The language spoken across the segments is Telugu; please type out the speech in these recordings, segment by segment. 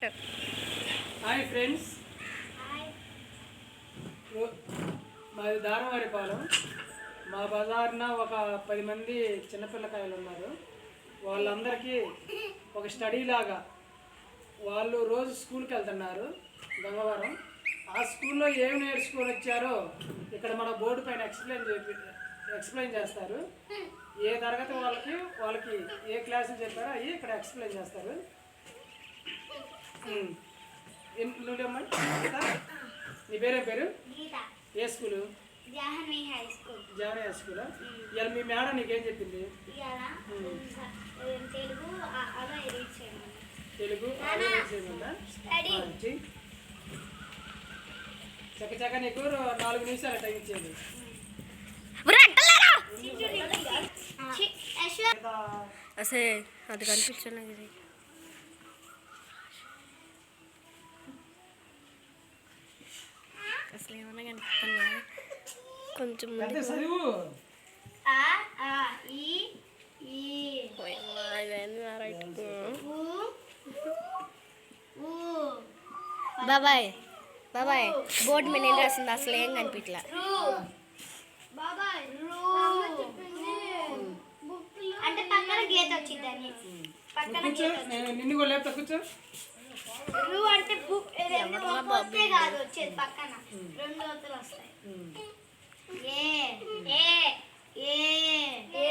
హాయ్ ఫ్రెండ్స్ మాది దారవారిపాలెం. మా బజార్న ఒక పది మంది చిన్నపిల్లకాయలు ఉన్నారు వాళ్ళందరికీ ఒక స్టడీ లాగా వాళ్ళు రోజు స్కూల్కి వెళ్తున్నారు గంగవరం. ఆ స్కూల్లో ఏమి నేర్చుకొని వచ్చారో ఇక్కడ మన బోర్డు పైన ఎక్స్ప్లెయిన్ చేపి ఎక్స్ప్లెయిన్ చేస్తారు. ఏ తరగతి వాళ్ళకి వాళ్ళకి ఏ క్లాసులు చెప్పారో అవి ఇక్కడ ఎక్స్ప్లెయిన్ చేస్తారు. నువ్వేమ్మా? నీ పేరేం పేరు? ఏ school? Jahnavi high school. Janayya స్కూలా? ఇవాళ మీ మేడం నీకేం చెప్పింది? తెలుగు అ- అలా రీడ్ చేయమని తెలుగు చేయమందా స్టడీ. చక్క చక్క నీకు నాలుగు నిమిషాలు టైం ఇచ్చేది. అసే అది కనిపించడం ఇది అసలు ఏమన్నా కనిపిస్తున్నా కొంచెం పెద్ద ముందుకు చదువు ఆ ఆ ఈ ఈ పోయమ్మా, ఇవన్నీ నా రైట్. ఊ ఊ. బాబాయ్ బాబాయ్ బోర్డు మీద ఏం రాసింది అసలు ఏం కనిపించలే అంటే పక్కన గీత వచ్చిందని పక్కన నిన్ను కూడా లేపుతా కూర్చో. రు అంటే బుక్ రెండు ఒక్కొక్కటే కాదు వచ్చేది పక్కన. రెండు ఒత్తులు వస్తాయి. ఏ ఏ ఏ ఏ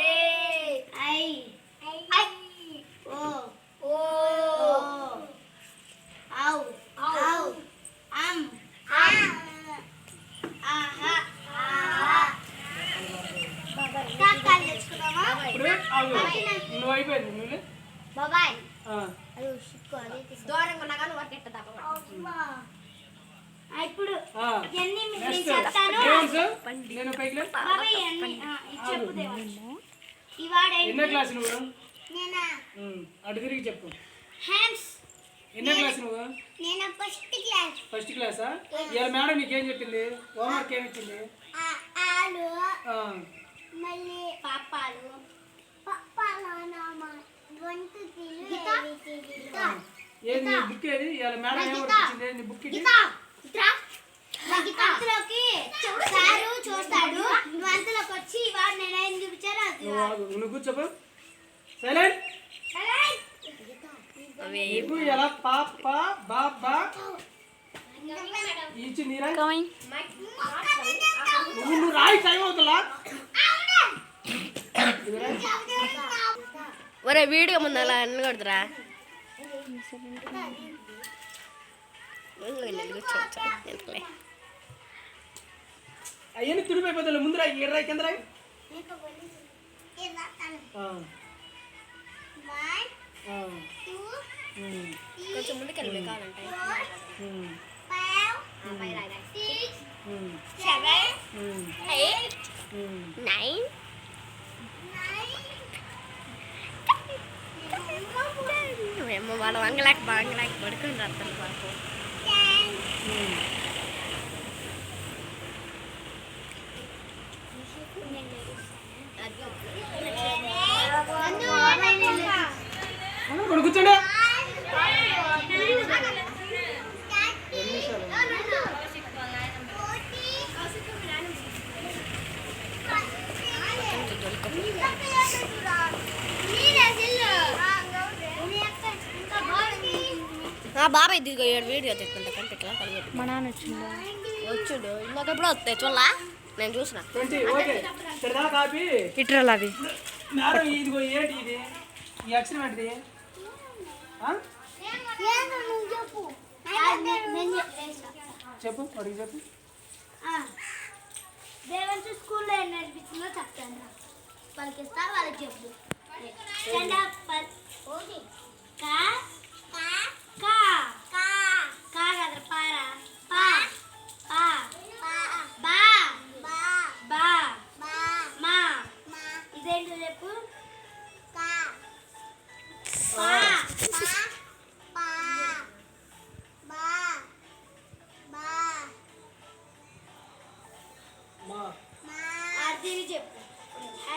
ఐ ఐ ఓ ఓ. ఔ ఔ అం అం ఆహా ఆహా. కాకాలు. నువ్వు అయిపోయింది నువ్వు బాబాయ్. అది దూరంగా ఉన్నా కానీ వాటి ఇప్పుడు ఎన్నో క్లాస్? నువ్వు. అటు తిరిగి చెప్పు. హ్యాండ్స్. ఎన్నో క్లాస్ నువ్వు? నేను ఫస్ట్ క్లాస్? ఫస్ట్ క్లాసా? ఇవాళ మేడం నీకేం చెప్పింది? హోంవర్క్ ఏమి ఇచ్చింది? ఆలు. ఆ. మళ్ళీ పాపాలు. ఏది? బుక్ ఏది? ఇవాళ మేడం ఏం వర్క్ ఇచ్చింది? నీ బుక్ ఇది? చూస్తాడు నువ్వు అంతలోకి వచ్చి వాడు నేను ఏం చూపించారో నువ్వు కూర్చోపో. సైలెంట్. ఎలా? పాప బా బా. ఇచ్చి నీరా? నువ్వు నువ్వు రాయి టైం అవుతుందా? ఒరే వీడియో ముందు అలా అన్ని కొడుతురా అవన్నీ తుడిపోయిపోతాయి ముందు రాయి ఏడు రాయి కింద రాయి ఆ, ఆ, ఉమ్, కొంచెం ముందుకు వెళ్ళి కావాలంటే. ఉమ్, ఉమ్. నైన్ ఏమో వాళ్ళ వంగలేక వంగలేక పడుకుని అర్థం పాపం ఆ, ఇక్కడ కూర్చోండి బాబాయ్ దిగో ఏడు వీడియో తెచ్చుకుంటా కనిపెట్టలా కలిగి మా నాన్న వచ్చిందా వచ్చుడు. ఇందాక ఎప్పుడు వస్తాయి చూడలా? నేను చూసిన. Twenty okay. ఇక్కడ దాకా ఆపి ఇట్రాలు అవి. మేడం ఇదిగో ఏంటి ఇది? ఈ అక్షరం ఏంటిది? ఆ? చెప్పు అడిగి చెప్పు. దేవంతు స్కూల్లో ఏం నేర్పించిందో చెప్తాను. వాళ్ళకి ఇస్తా వాళ్ళకి చెప్పు.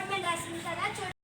ఆ. వాడు చెప్పిన